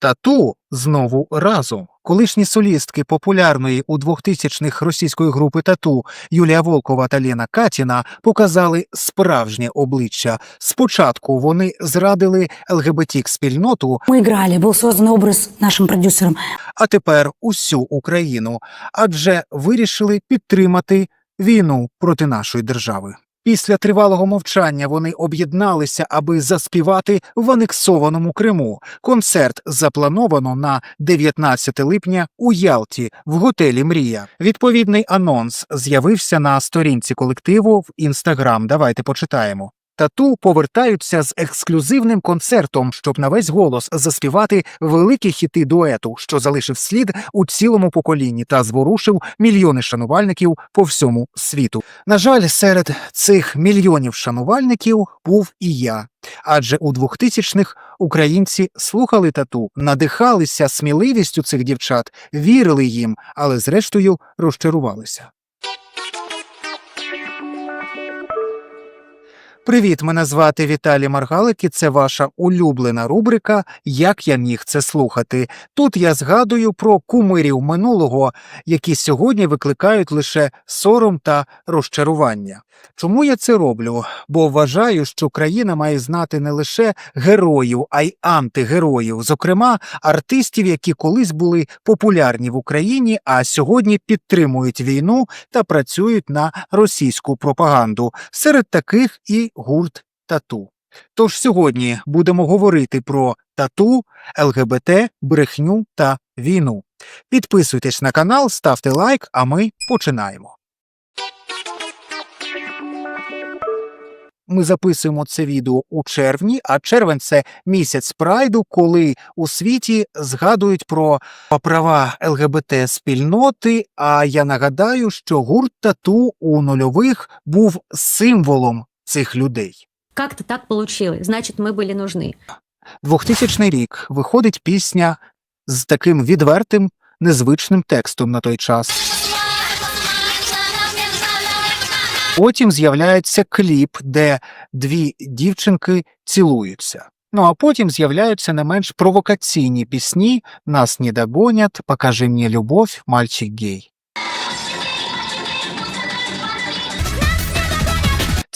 Тату знову разом. Колишні солістки популярної у 2000-х російської групи Тату Юлія Волкова та Лена Катіна показали справжнє обличчя. Спочатку вони зрадили ЛГБТік спільноту, Мы играли, был создан образ нашим продюсером. а тепер усю Україну, адже вирішили підтримати війну проти нашої держави. Після тривалого мовчання вони об'єдналися, аби заспівати в анексованому Криму. Концерт заплановано на 19 липня у Ялті в готелі Мрія. Відповідний анонс з'явився на сторінці колективу в інстаграм. Давайте почитаємо. Тату повертаються з ексклюзивним концертом, щоб на весь голос заспівати великі хіти дуету, що залишив слід у цілому поколінні та зворушив мільйони шанувальників по всьому світу. На жаль, серед цих мільйонів шанувальників був і я. Адже у 2000-х українці слухали тату, надихалися сміливістю цих дівчат, вірили їм, але зрештою розчарувалися. Привіт, мене звати Віталій Маргалик, і це ваша улюблена рубрика Як я міг це слухати. Тут я згадую про кумирів минулого, які сьогодні викликають лише сором та розчарування. Чому я це роблю? Бо вважаю, що країна має знати не лише героїв, а й антигероїв, зокрема артистів, які колись були популярні в Україні, а сьогодні підтримують війну та працюють на російську пропаганду. Серед таких і гурт тату. Тож сьогодні будемо говорити про тату, ЛГБТ, брехню та війну. Підписуйтесь на канал, ставте лайк, а ми починаємо. Ми записуємо це відео у червні, а червень це місяць прайду, коли у світі згадують про права ЛГБТ спільноти. А я нагадаю, що гурт тату у нульових був символом цих людей. Как-то так получилось. Значит, мы были нужны. 2000 рік виходить пісня з таким відвертим, незвичним текстом на той час. Потім з'являється кліп, де дві дівчинки цілуються. Ну а потім з'являються не менш провокаційні пісні Нас не догонять, Покажи мені любов, мальчик гей.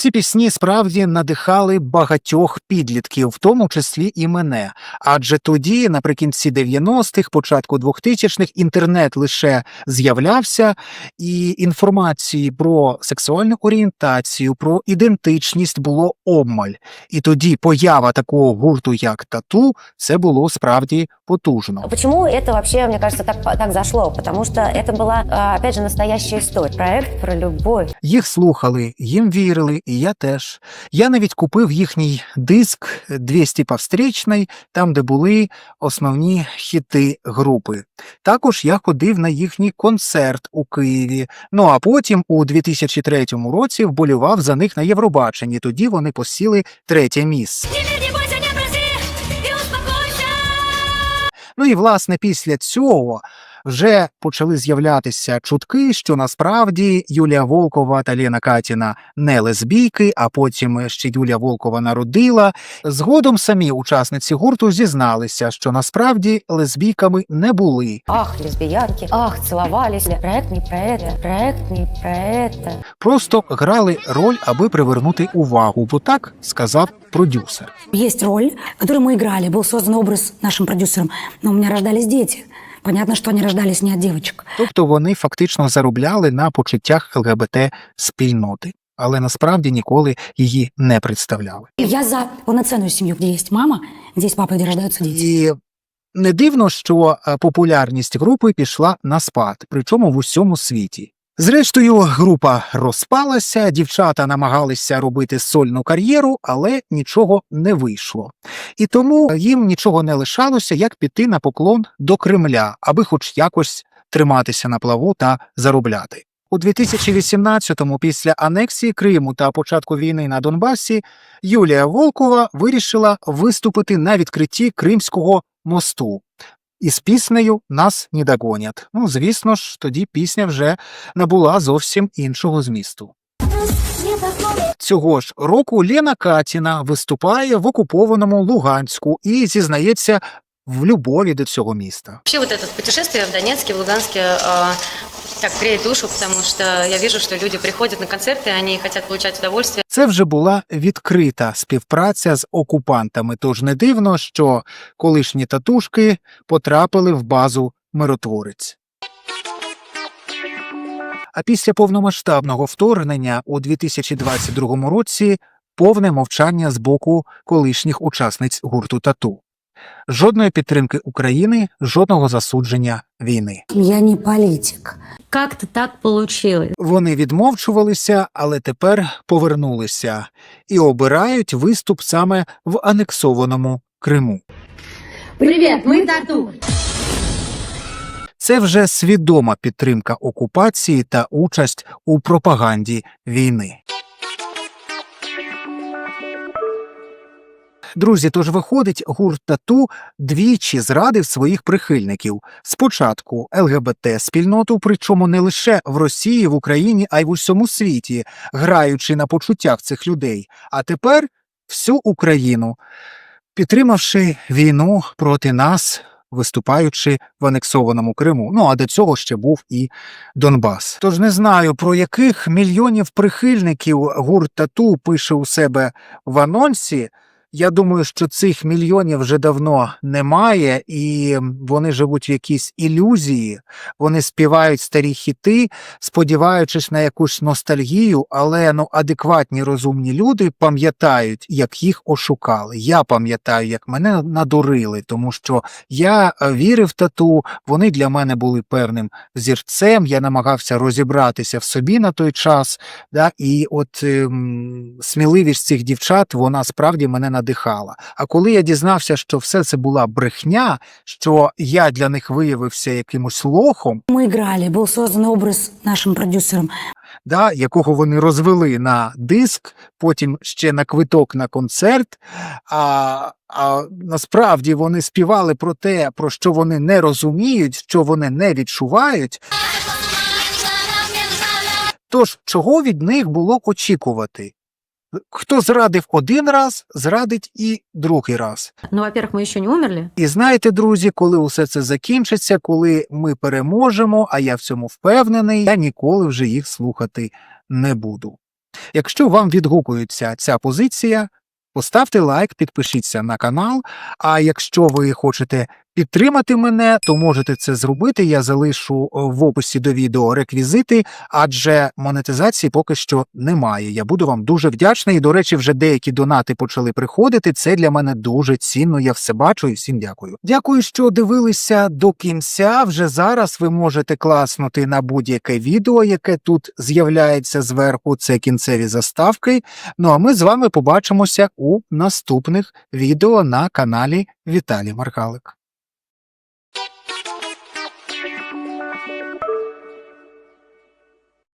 Ці пісні справді надихали багатьох підлітків, в тому числі і мене. Адже тоді, наприкінці 90-х, початку 2000-х, інтернет лише з'являвся, і інформації про сексуальну орієнтацію, про ідентичність було обмаль. І тоді поява такого гурту, як тату, це було справді потужно. Почему это вообще, мне кажется, так, так зашло? Потому что это была, а, опять же, настоящая история. Проект про любовь. Їх слухали, їм вірили, і я теж. Я навіть купив їхній диск 200 повстрічний, там, де були основні хіти групи. Також я ходив на їхній концерт у Києві. Ну а потім у 2003 році вболівав за них на Євробаченні. Тоді вони посіли третє місце. Ну і власне після цього вже почали з'являтися чутки, що насправді Юлія Волкова та Лена Катіна не лесбійки, а потім ще Юлія Волкова народила. Згодом самі учасниці гурту зізналися, що насправді лесбійками не були. Ах, лесбиянки, ах, целовались. Проект не про это, проект не про это. Просто грали роль, аби привернути увагу, бо так сказав продюсер. Есть роль, которую мы играли, был создан образ нашим продюсером. Но у меня рождались дети. Понятно, що вони рождались не від девочек. Тобто вони фактично заробляли на почуттях ЛГБТ спільноти, але насправді ніколи її не представляли. Я за повноцінну сім'ю, де є мама, де папа, де рождаються діти. І не дивно, що е, популярність групи пішла на спад, причому в усьому світі. Зрештою, група розпалася, дівчата намагалися робити сольну кар'єру, але нічого не вийшло. І тому їм нічого не лишалося, як піти на поклон до Кремля, аби хоч якось триматися на плаву та заробляти. У 2018-му, після анексії Криму та початку війни на Донбасі, Юлія Волкова вирішила виступити на відкритті Кримського мосту. Із піснею нас не догонять. Ну, звісно ж, тоді пісня вже набула зовсім іншого змісту. Цього ж року Лена Катіна виступає в окупованому Луганську і зізнається в любові до цього міста. Вообще вот это путешествие в Донецке, в Луганске э, так греет душу, потому что я вижу, что люди приходят на концерты, они хотят получать удовольствие. Це вже була відкрита співпраця з окупантами, тож не дивно, що колишні татушки потрапили в базу миротворець. А після повномасштабного вторгнення у 2022 році повне мовчання з боку колишніх учасниць гурту Тату. Жодної підтримки України, жодного засудження війни. Я не политик. Как-то так получилось. Вони відмовчувалися, але тепер повернулися і обирають виступ саме в анексованому Криму. Привет, мы Тату. Це вже свідома підтримка окупації та участь у пропаганді війни. Друзі, тож виходить, гурт тату двічі зрадив своїх прихильників. Спочатку ЛГБТ спільноту, причому не лише в Росії, в Україні, а й в усьому світі, граючи на почуттях цих людей. А тепер всю Україну, підтримавши війну проти нас, виступаючи в анексованому Криму. Ну а до цього ще був і Донбас. Тож не знаю, про яких мільйонів прихильників гурт тату пише у себе в анонсі. Я думаю, що цих мільйонів вже давно немає, і вони живуть в якійсь ілюзії. Вони співають старі хіти, сподіваючись на якусь ностальгію, але ну адекватні розумні люди пам'ятають, як їх ошукали. Я пам'ятаю, як мене надурили, тому що я е, вірив тату, вони для мене були певним зірцем. Я намагався розібратися в собі на той час. Да, і от ем, сміливість цих дівчат вона справді мене надихала. А коли я дізнався, що все це була брехня, що я для них виявився якимось лохом, Мы играли, был создан образ нашим продюсером. да, якого вони розвели на диск, потім ще на квиток на концерт. А, а насправді вони співали про те, про що вони не розуміють, що вони не відчувають. Тож, чого від них було очікувати? Хто зрадив один раз, зрадить і другий раз. Ну, во-первых, мы еще не умерли. І знаєте, друзі, коли усе це закінчиться, коли ми переможемо, а я в цьому впевнений, я ніколи вже їх слухати не буду. Якщо вам відгукується ця позиція, поставте лайк, підпишіться на канал. А якщо ви хочете підтримати мене, то можете це зробити. Я залишу е, в описі до відео реквізити, адже монетизації поки що немає. Я буду вам дуже вдячний. І, до речі, вже деякі донати почали приходити. Це для мене дуже цінно. Я все бачу і всім дякую. Дякую, що дивилися до кінця. Вже зараз ви можете класнути на будь-яке відео, яке тут з'являється зверху. Це кінцеві заставки. Ну а ми з вами побачимося у наступних відео на каналі Віталій Маргалик.